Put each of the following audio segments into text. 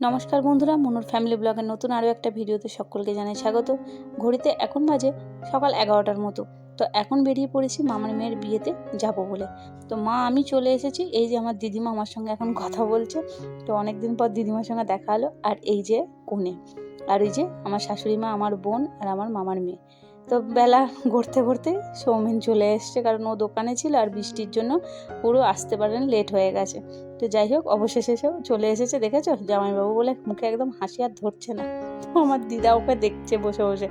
নমস্কার বন্ধুরা, মনুর ফ্যামিলি ব্লগের নতুন আরও একটা ভিডিওতে সকলকে জানাই স্বাগত। ঘড়িতে এখন বাজে সকাল এগারোটার মতো। তো এখন বেরিয়ে পড়েছি মামার মেয়ের বিয়েতে যাব বলে। তো মা, আমি চলে এসেছি। এই যে আমার দিদিমা আমার সঙ্গে এখন কথা বলছে। তো অনেক দিন পর দিদিমার সঙ্গে দেখা হলো। আর এই যে কোণে আর এই যে আমার শাশুড়ি মা, আমার বোন আর আমার মামার মেয়ে। তো বেলা ঘুরতে ঘুরতে সৌমেন চলে এসছে কারণ ও দোকানে ছিল আর বৃষ্টির জন্য পুরো আসতে পারেন লেট হয়ে গেছে। তো যাই হোক, অবশেষে এসেও চলে এসেছে, দেখেছ? জামাইবাবু বলে মুখে একদম হাসি আর ধরছে না। আমার দিদা ওকে দেখছে বসে বসে।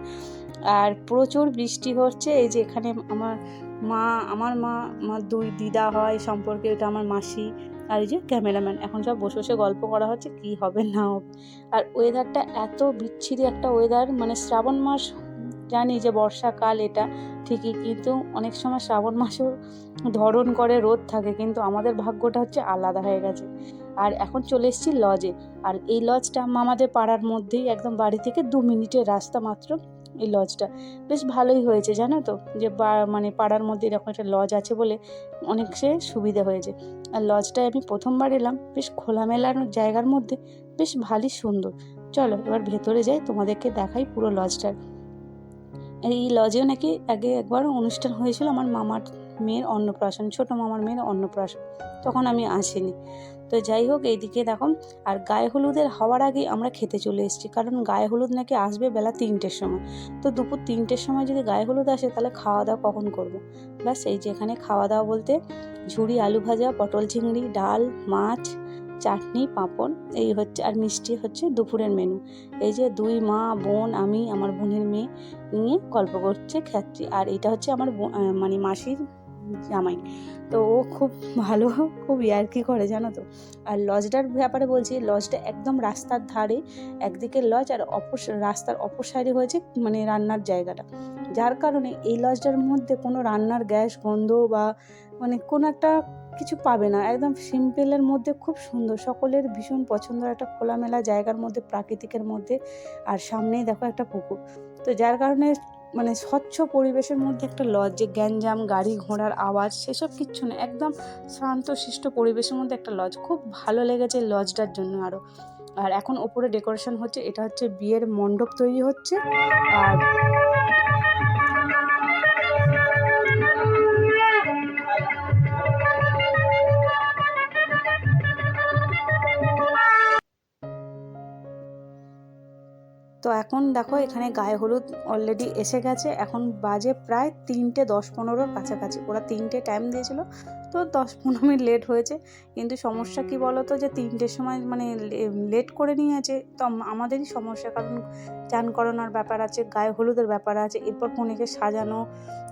আর প্রচুর বৃষ্টি হচ্ছে, এই যে এখানে আমার মা আমার মা, আমার দুই দিদা হয় সম্পর্কে, এটা আমার মাসি আর এই যে ক্যামেরাম্যান। এখন সব বসে বসে গল্প করা হচ্ছে, কি হবে না হবে। আর ওয়েদারটা এত বিচ্ছিরি একটা ওয়েদার মানে শ্রাবণ মাস জানি যে বর্ষাকাল এটা ঠিকই, কিন্তু অনেক সময় শ্রাবণ মাসেও ধরন করে রোদ থাকে, কিন্তু আমাদের ভাগ্যটা হচ্ছে আলাদা হয়ে গেছে। আর এখন চলে এসেছি লজে, আর এই লজটা আমাদের পাড়ার মধ্যেই একদম বাড়ি থেকে দু মিনিটের রাস্তা মাত্র এই লজটা। বেশ ভালোই হয়েছে, জানো তো? যে মানে পাড়ার মধ্যে এরকম একটা লজ আছে বলে অনেক সে সুবিধা হয়েছে। আর লজটায় আমি প্রথমবার এলাম, বেশ খোলামেলার জায়গার মধ্যে, বেশ ভালোই সুন্দর। চলো এবার ভেতরে যাই, তোমাদেরকে দেখাই পুরো লজটার। এই লজেও নাকি আগে একবার অনুষ্ঠান হয়েছিল আমার মামার মেয়ের অন্নপ্রাশন, ছোট মামার মেয়ের অন্নপ্রাশন। তখন আমি আসিনি। তো যাই হোক, এইদিকে দেখো, আর গায়ে হলুদের হওয়ার আগেই আমরা খেতে চলে এসেছি, কারণ গায়ে হলুদ নাকি আসবে বেলা তিনটের সময়। তো দুপুর তিনটের সময় যদি গায়ে হলুদ আসে, তাহলে খাওয়া দাওয়া কখন করব? ব্যাস, এই যে এখানে খাওয়া দাওয়া বলতে ঝুড়ি, আলু ভাজা, পটল, চিংড়ি, ডাল, মাছ চাটনি, পাঁপড়, এই হচ্ছে, আর মিষ্টি হচ্ছে দুপুরের মেনু এই যে দুই মা, বোন, আমি, আমার বোনের মেয়ে নিয়ে গল্প করছে খাচ্ছি আর এটা হচ্ছে আমার মানে মাসির জামাই। তো ও খুব ভালো, খুব ইয়ার্কি করে, জানো তো। আর লজটার ব্যাপারে বলছি, লজটা একদম রাস্তার ধারে, একদিকে লজ আর অপর রাস্তার অপর হয়েছে মানে রান্নার জায়গাটা। যার কারণে এই লজটার মধ্যে কোনো রান্নার গ্যাস, গন্ধ বা মানে কোনো একটা কিছু পাবে না। একদম সিম্পলের মধ্যে খুব সুন্দর। সকলের ভীষণ পছন্দের একটা খোলামেলা জায়গার মধ্যে, প্রাকৃতিকের মধ্যে আর সামনেই দেখো একটা পুকুর। তো যার কারণে মানে স্বচ্ছ পরিবেশের মধ্যে একটা লজ যে গ্যাঞ্জাম, গাড়ি ঘোড়ার আওয়াজ সেসব কিচ্ছু না। একদম শান্ত শিষ্ট পরিবেশের মধ্যে একটা লজ খুব ভালো লেগেছে লজটার জন্য আরও আর এখন ওপরে ডেকোরেশন হচ্ছে, এটা হচ্ছে বিয়ের মণ্ডপ তৈরি হচ্ছে। আর তো এখন দেখো এখানে গায়ে হলুদ অলরেডি এসে গেছে। এখন বাজে প্রায় তিনটে দশ পনেরোর কাছাকাছি। ওরা তিনটে টাইম দিয়েছিল তো দশ পনেরো মিনিট লেট হয়েছে। কিন্তু সমস্যা কি বলো তো যে তিনটের সময় মানে লেট করে নিয়েছে। তো আমাদেরই সমস্যা। কারণ চান করানোর ব্যাপার আছে গায়ে হলুদের ব্যাপার আছে এরপর কনেকে সাজানো।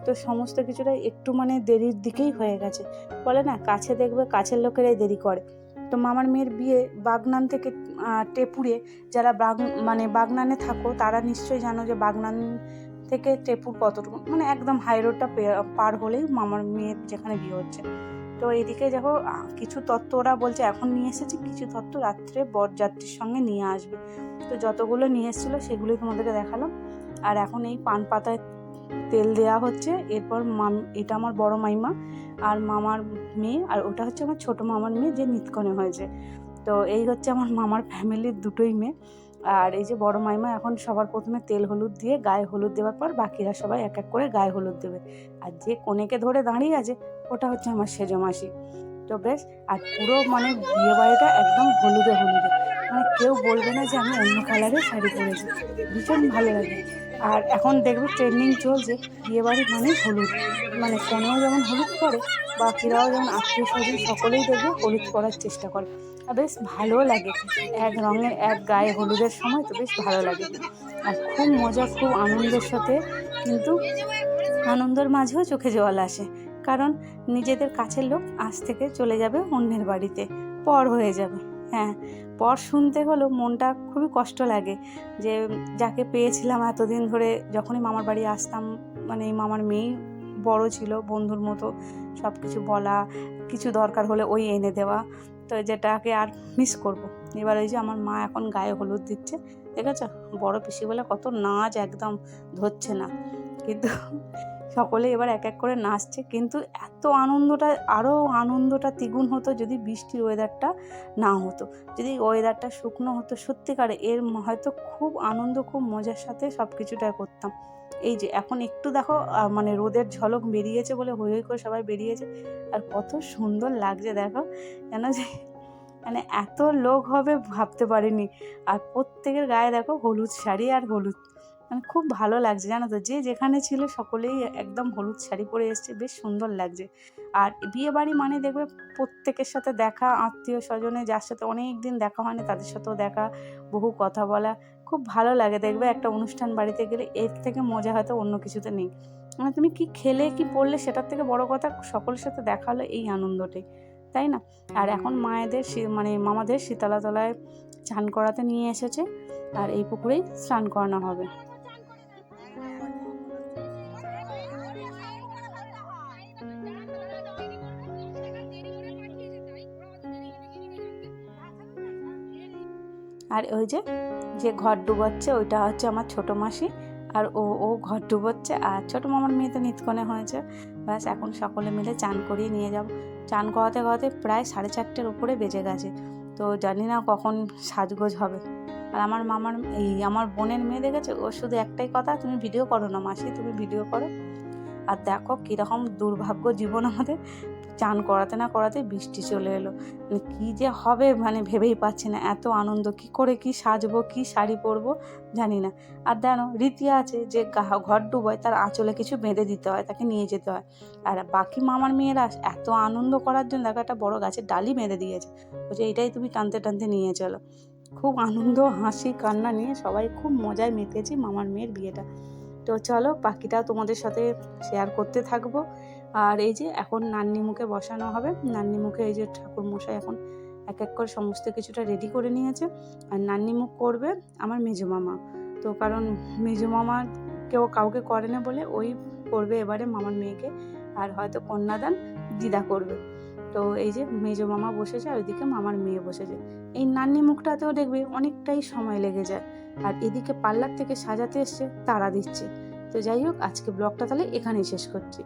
তো সমস্ত কিছুটা একটু মানে দেরির দিকেই হয়ে গেছে। বলে না কাছে দেখবে কাছের লোকেরাই দেরি করে। তো মামার মেয়ের বিয়ে বাগনান থেকে টেপুরে যারা বাগ মানে বাগনানে থাকো, তারা নিশ্চয়ই জানো যে বাগনান থেকে টেপুর কতটুকু মানে একদম হাই রোডটা পার হলেই মামার মেয়ের যেখানে বিয়ে হচ্ছে। তো এদিকে দেখো কিছু তত্ত্ব ওরা বলছে, এখন নিয়ে এসেছে। কিছু তত্ত্ব রাত্রে বরযাত্রীর সঙ্গে নিয়ে আসবে। তো যতগুলো নিয়ে এসেছিল, সেগুলোই তোমাদেরকে দেখালাম। আর এখন এই পান পাতায় তেল দেওয়া হচ্ছে। এরপর মাম এটা আমার বড় মাইমা। আর মামার মেয়ে, আর ওটা হচ্ছে আমার ছোট মামার মেয়ে যে নিতকনে হয়েছে। তো এই হচ্ছে আমার মামার ফ্যামিলির দুটোই মেয়ে। আর এই যে বড় মাইমা এখন সবার প্রথমে তেল হলুদ দিয়ে গায়ে হলুদ দেওয়ার পর বাকিরা সবাই এক এক করে গায়ে হলুদ দেবে। আর যে কনেকে ধরে দাঁড়িয়ে আছে, ওটা হচ্ছে আমার সেজো মাসি। তো বেশ, আর পুরো মানে বিয়ে বাড়িটা একদম হলুদে হলুদে। মানে কেউ বলবে না যে আমি অন্য কালারের শাড়ি পরেছি। ভীষণ ভালো লাগে। আর এখন দেখবে ট্রেন্ডিং চলছে, বিয়ে বাড়ি মানে হলুদ। মানে কনেও যেমন হলুদ করে বাকিরাও যেমন আত্মীয় স্বজন সকলেই দেখবে হলুদ করার চেষ্টা করে। আর বেশ ভালো লাগে। এক রঙের এক গায়ে হলুদের সময় তো বেশ ভালো লাগে। আর খুব মজা, খুব আনন্দের সাথে কিন্তু আনন্দের মাঝেও চোখে জল আসে। কারণ নিজেদের কাছের লোক আজ থেকে চলে যাবে অন্যের বাড়িতে, পর হয়ে যাবে। হ্যাঁ পর শুনতে হলেও মনটা খুবই কষ্ট লাগে যে যাকে পেয়েছিলাম এতদিন ধরে যখনই মামার বাড়ি আসতাম মানে মামার মেয়েই বড় ছিল, বন্ধুর মতো সব কিছু বলা, কিছু দরকার হলে ওই এনে দেওয়া, তো যেটাকে আর মিস করব। এবার ওই যে আমার মা এখন গায়ে হলুদ দিচ্ছে ঠিক আছে বড় পিসি বলে কত নাচ একদম ধরছে না কিন্তু সকলে এবার এক এক করে নাচছে। কিন্তু এত আনন্দটা আরও আনন্দটা দ্বিগুণ হতো যদি বৃষ্টির ওয়েদারটা না হতো। যদি ওয়েদারটা শুকনো হতো, সত্যিকারে এর হয়তো খুব আনন্দ, খুব মজার সাথে সব কিছুটা করতাম। এই যে, এখন একটু দেখো মানে রোদের ঝলক বেরিয়েছে বলে হই হই করে সবাই বেরিয়েছে। আর কত সুন্দর লাগছে দেখো কেন যে মানে এত লোক হবে ভাবতে পারিনি। আর প্রত্যেকের গায়ে দেখো হলুদ শাড়ি আর হলুদ। মানে খুব ভালো লাগছে, জানো তো? যে যেখানে ছিল সকলেই একদম হলুদ শাড়ি পরে এসছে, বেশ সুন্দর লাগছে। আর বিয়ে বাড়ি মানে দেখবে প্রত্যেকের সাথে দেখা, আত্মীয় স্বজনে যার সাথে অনেক দিন দেখা হয়নি, তাদের সাথেও দেখা, বহু কথা বলা, খুব ভালো লাগে। দেখবে একটা অনুষ্ঠান বাড়িতে গেলে এর থেকে মজা হয়তো অন্য কিছুতে নেই। মানে তুমি কি খেলে, কি পড়লে সেটার থেকে বড় কথা, সকলের সাথে দেখা হলো এই আনন্দটাই, তাই না? আর এখন মায়েদের মানে মামাদের শীতলাতলায় চান করাতে নিয়ে এসেছে, আর এই পুকুরেই স্নান করানো হবে। আর ওই যে যে ঘর ডুবাচ্ছে, ওইটা হচ্ছে আমার ছোট মাসি। আর ও ও ঘর ডুবোচ্ছে, আর ছোটো মামার মেয়ে তো নিতকনে হয়েছে। ব্যাস, এখন সকলে মিলে চান করিয়ে নিয়ে যাব। চান করাতে করাতে প্রায় সাড়ে চারটের উপরে বেজে গেছে। তো জানি না কখন সাজগোজ হবে। আর আমার মামার, এই আমার বোনের মেয়ে দেখেছে? ও শুধু একটাই কথা, তুমি ভিডিও করো না মাসি, তুমি ভিডিও করো। আর দেখো কীরকম দুর্ভাগ্য জীবন আমাদের। চান করাতে না করাতে বৃষ্টি চলে এলো। মানে কী যে হবে মানে ভেবেই পাচ্ছি না, এত আনন্দ কি করে কি সাজবো, কি শাড়ি পরবো জানি না। আর জানো রীতি আছে যে ঘর ডুবোয় তার আঁচলে কিছু বেঁধে দিতে হয়, তাকে নিয়ে যেতে হয়। আর বাকি মামার মেয়েরা এত আনন্দ করার জন্য দেখো একটা বড় গাছের ডালি বেঁধে দিয়েছে। বলছে এটাই তুমি টানতে টানতে নিয়ে চলো। খুব আনন্দ, হাসি, কান্না নিয়ে সবাই খুব মজায় মেতেছি মামার মেয়ের বিয়েটা। তো চলো বাকিটা তোমাদের সাথে শেয়ার করতে থাকব। আর এই যে এখন নান্নি মুখে বসানো হবে। নান্নি মুখে এই যে ঠাকুর মশাই এখন এক এক করে সমস্ত কিছুটা রেডি করে নিয়েছে। আর নান্নি মুখ করবে আমার মেজো মামা। তো কারণ মেজো মামা কেউ কাউকে করে না বলে ওই করবে এবারে মামার মেয়েকে। আর হয়তো কন্যাদান দিদা করবে। তো এই যে মেজো মামা বসেছে আর ওইদিকে মামার মেয়ে বসেছে। এই নান্নি মুখটাতেও দেখবে অনেকটাই সময় লেগে যায়। আর এদিকে পার্লার থেকে সাজাতে এসছে তারা দিচ্ছে। তো যাই হোক, আজকে ব্লগটা তাহলে এখানেই শেষ করছি।